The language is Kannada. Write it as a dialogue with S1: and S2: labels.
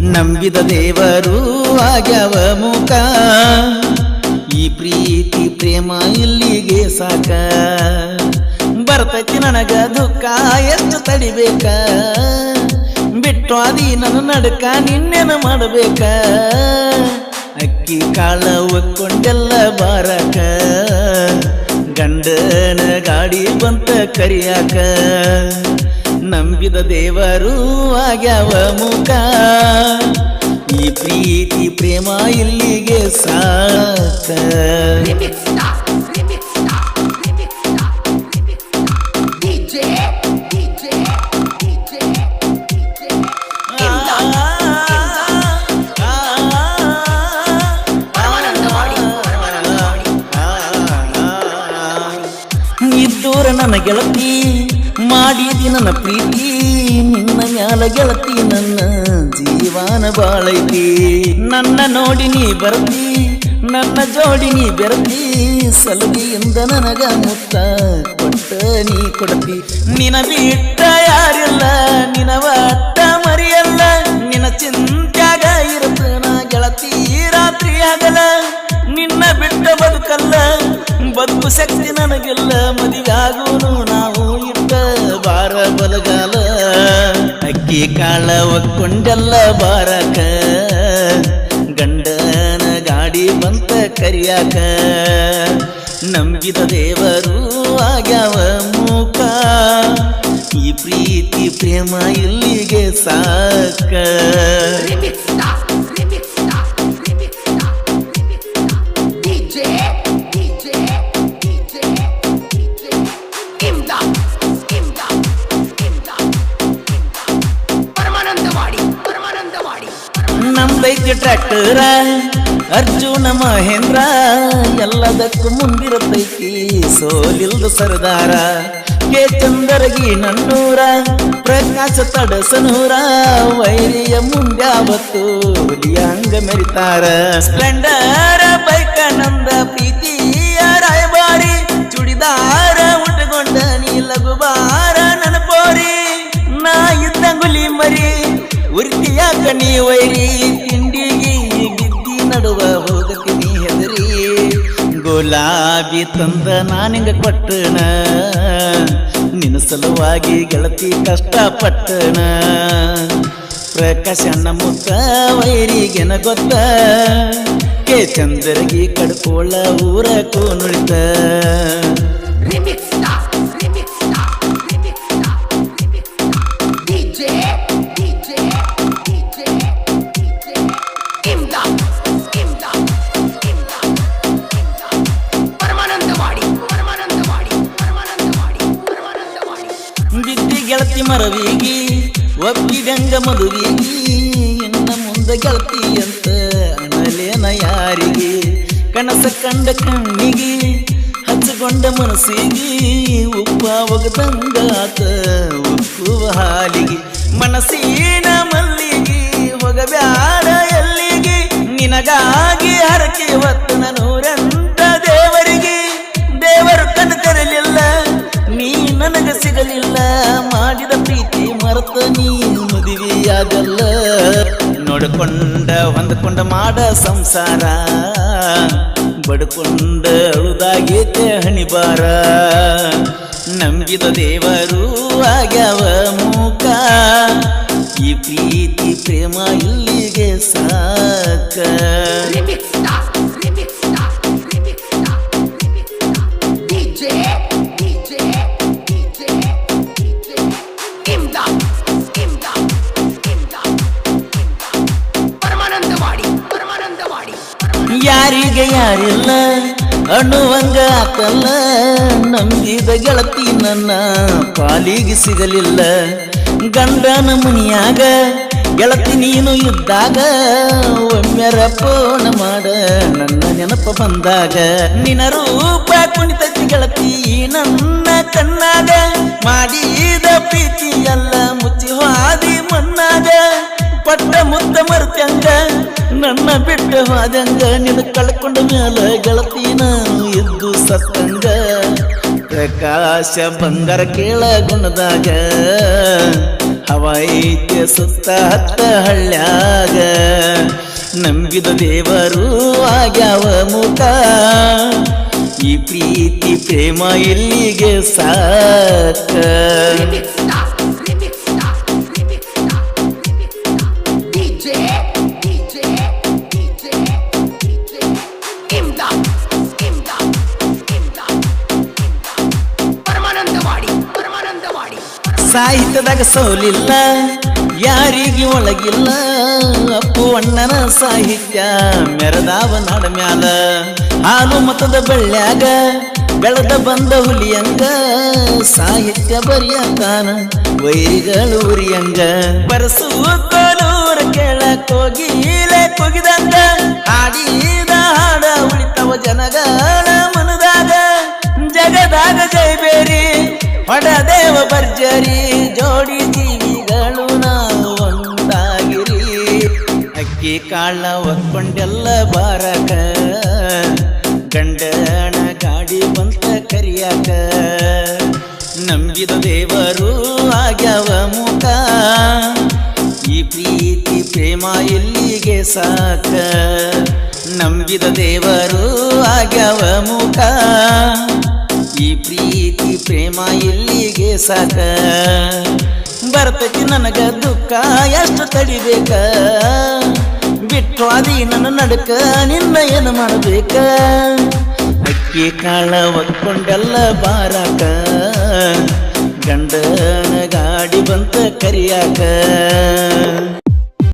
S1: ನಂಬಿದ ದೇವರು ಆಗ್ಯಾವ ಮುಖ. ಈ ಪ್ರೀತಿ ಪ್ರೇಮ ಇಲ್ಲಿಗೆ ಸಾಕ. ಬರ್ತೈತಿ ನನಗ ದುಃಖ ಎಷ್ಟು ತಡಿಬೇಕ. ಬಿಟ್ಟು ಅದಿ ನನ್ನ ನಡಕ, ನಿನ್ನೆನ ಮಾಡಬೇಕ. ಅಕ್ಕಿ ಕಾಳ ಒಕ್ಕೊಂಡೆಲ್ಲ ಬಾರಕ. ಗಂಡನ ಗಾಡಿ ಬಂತ ಕರಿಯಾಕ. ನಂಬಿದ ದೇವರು ಆಗ್ಯಾವ ಮುಖ. ಈ ಪ್ರೀತಿ ಪ್ರೇಮ ಇಲ್ಲಿಗೆ ಸಾಕ ನನ್ನ ಗೆಳತಿ ಮಾಡಿದಿ ನನ್ನ ಪ್ರೀತಿ, ನಿನ್ನ ಮ್ಯಾಲ ಗೆಳತಿ ನನ್ನ ಜೀವನ ಬಾಳೈತಿ. ನನ್ನ ನೋಡಿ ನೀ ಬರ್ತಿ, ನನ್ನ ಜೋಡಿ ನೀ ಬೆರತಿ. ಸಲುಗಿಯಿಂದ ನನಗ ಮುತ್ತ ಕೊಟ್ಟ ನೀ ಕೊಡತಿ. ನಿನ ಬಿಟ್ಟ ಯಾರಿಲ್ಲ ನಿನವ ಒಟ್ಟ ಮರಿಯಲ್ಲ. ನಿನ ಚಿಂತ್ಯಾಗ ಇರುತ್ತನ ಗೆಳತಿ ರಾತ್ರಿ ಆಗಲ್ಲ. ನಿನ್ನ ಬಿಟ್ಟ ಬದುಕಲ್ಲ, ಬದುಕು ಶಕ್ತಿ ನನಗೆಲ್ಲ ಮದಿಗಾಗೂನು ಬಲಗಾಲ, ಅಕ್ಕಿ ಕಾಳ ಒಕ್ಕೊಂಡೆಲ್ಲ ಬಾರಕ. ಗಂಡನ ಗಾಡಿ ಬಂತ ಕರಿಯಾಕ. ನಂಬಿದ ದೇವರು ಆಗ್ಯಾವ ಮುಖ ಈ ಪ್ರೀತಿ ಪ್ರೇಮ ಇಲ್ಲಿಗೆ ಸಾಕ. ನಮ್ದೈತಿ ಟ್ರ್ಯಾಕ್ಟರ, ಅರ್ಜುನ ಮಹೇಂದ್ರ, ಎಲ್ಲದಕ್ಕೂ ಮುಂದಿರತೈತಿ ಸೋಲಿಲ್ದ ಸರ್ದಾರ. ಕೆ ಚಂದರಗಿ ನನ್ನೂರ, ಪ್ರಕಾಶ ತಡಸನೂರ, ವೈರಿಯ ಮುಂದ್ಯಾವತ್ತು ಹಂಗ ಮೆರಿತಾರ. ಸ್ಪ್ಲೆಂಡರ್ ಬೈಕ ನಂದ ಪ್ರೀತಿಯ ರಾಯಬಾರಿ ಚುಡಿದಾರ ಉಟ್ಕೊಂಡ ನೀ ಲಘುಬಾರ ನನ್ನ ಪೋರಿ ನಾ ಇದ್ದಂಗುಲಿ ಮರಿ, ಉರ್ತಿಯಾಕ ನೀ ವೈರಿ. ನಡುವ ಹೋಗತೀನಿ ಹೆದರಿ? ಗುಲಾಬಿ ತಂದ ನಾನಿಂಗ ಕೊಟ್ಟಣ ನಿನ್ನ ಸಲುವಾಗಿ ಗೆಳತಿ ಕಷ್ಟಪಟ್ಟಣ ಪ್ರಕಾಶ ಅಣ್ಣ ಮುತ್ತ ವೈರಿಗೆನ ಗೊತ್ತ. ಕೆ ಚಂದರಗಿ ಕಡ್ಕೋಳ ಊರ ಕೋನುಳಿತ ಗೆಳತಿ ಮರವಿಗಿ, ಒಪ್ಪಿದಂಗ ಮದುವೀಗಿ, ಇನ್ನ ಮುಂದೆ ಗೆಳತಿ ಅಂತ ಅನಲೇನ ಯಾರಿಗೆ? ಕನಸ ಕಂಡ ಕಣ್ಣಿಗೆ, ಹಚ್ಚಿಕೊಂಡ ಮನಸ್ಸಿಗೆ, ಉಪ್ಪ ಒಗದಂಗಾತ ಉಪ್ಪುವ ಹಾಲಿಗೆ. ಮನಸ್ಸಿನ ಮಲ್ಲಿಗೆ ಹೋಗಬ್ಯಾಡ ಎಲ್ಲಿಗೆ? ನಿನಗಾಗಿ ನೋಡಿಕೊಂಡ ಹೊಂದ್ಕೊಂಡ ಮಾಡ ಸಂಸಾರ. ಬಡ್ಕೊಂಡ ಅಳುದಾಗೈತೆ ಹಣಿಬಾರ. ನಂಬಿದ ದೇವರು ಆಗ್ಯಾವ ಮೂಕ. ಈ ಪ್ರೀತಿ ಪ್ರೇಮ ಇಲ್ಲಿಗೆ ಸಾಕ. ಯಾರಿಗೆ ಯಾರಿಲ್ಲ, ಅಣ್ಣುವಂಗ ಆತಲ್ಲ. ನಂಬಿದ ಗೆಳತಿ ನನ್ನ ಪಾಲಿಗೆ ಸಿಗಲಿಲ್ಲ. ಗಂಡನ ಮುನಿಯಾಗ ಗೆಳತಿ ನೀನು ಇದ್ದಾಗ ಒಮ್ಮೆರ ಪೋಣ ಮಾಡ, ನನ್ನ ನೆನಪ ಬಂದಾಗ. ನಿನ ರೂಪ ಕುಣಿತೈತಿ ಗೆಳತಿ ನನ್ನ ಕಣ್ಣಾಗ, ಮಾಡಿದ ಪ್ರೀತಿ ಎಲ್ಲ ಮುಚ್ಚಿ ಹಾದಿ ಮನ್ನಾಗ ಪಟ್ಟ ಮುತ್ತ ಮರ್ತಂಗ ನನ್ನ ಬಿಟ್ಟ ಹೋದಂಗ ನಿನ್ನ ಕಳ್ಕೊಂಡ ಮ್ಯಾಲ ಗೆಳತೀನ ಎದ್ದು ಸತ್ತಂಗ. ಪ್ರಕಾಶ ಬಂಗಾರ ಕೇಳ ಗುಣದಾಗ ಹವ ಸುತ್ತ ಹತ್ತ ಹಳ್ಳ್ಯಾಗ. ನಂಬಿದ ದೇವರು ಆಗ್ಯಾವ ಮುಖ ಈ ಪ್ರೀತಿ ಪ್ರೇಮ ಎಲ್ಲಿಗೆ ಸಾಕ. ಸಾಹಿತ್ಯದಾಗ ಸೋಲಿಲ್ಲ, ಯಾರಿಗೆ ಒಳಗಿಲ್ಲ. ಅಪ್ಪು ಅಣ್ಣನ ಸಾಹಿತ್ಯ ಮೆರದಾವ ನಾಡ ಮ್ಯಾಲ. ಹಾಲು ಮತದ ಬೆಳ್ಳ್ಯಾಗ ಬೆಳೆದ ಬಂದ ಹುಲಿಯಂಗ. ಸಾಹಿತ್ಯ ಬರಿಯಂಗಾನ ವೈರಿಗಳು ಉರಿಯಂಗ. ಬರಸುವ ಕೋಲೂರ ಕೇಳಕ್ ಹೋಗಿ ಇಲೆ ಕೊಗಿದಂಗ. ಹಾಡಿದ ಹಾಡ ಉಳಿತವ ಜನಗಳ ಮನದಾಗ. ಜಗದಾಗ ಜೈಬೇರಿ ಹೊಡದೇವ ಭರ್ಜರಿ ಜೋಡಿ ಜೀವಿಗಳು ನಾವು ಒಂದಾಗಿರಿ. ಅಕ್ಕಿ ಕಾಳ ಒಕ್ಕೊಂಡೆಲ್ಲ ಬಾರಕ. ಕಂಡಣ ಗಾಡಿ ಬಂತ ಕರಿಯಾಕ. ನಂಬಿದ ದೇವರು ಆಗ್ಯಾವ ಮುಖ ಈ ಪ್ರೀತಿ ಪ್ರೇಮ ಎಲ್ಲಿಗೆ ಸಾಕ. ನಂಬಿದ ದೇವರು ಆಗ್ಯಾವ ಮುಖ ಈ ಪ್ರೀತಿ ಪ್ರೇಮ ಎಲ್ಲಿಗೆ ಸಾಕ? ಬರ್ತೈತಿ ನನಗ ದುಃಖ, ಎಷ್ಟು ತಡಿಬೇಕ ಬಿಟ್ಟು ಅದಿ ನನ್ನ ನಡಕ, ನಿನ್ನ ಏನು ಮಾಡಬೇಕ? ಅಕ್ಕಿ ಕಾಳ ಒತ್ಕೊಂಡೆಲ್ಲ ಬಾರಾಕ? ಗಂಡನ ಗಾಡಿ ಬಂತ ಕರಿಯಾಕ?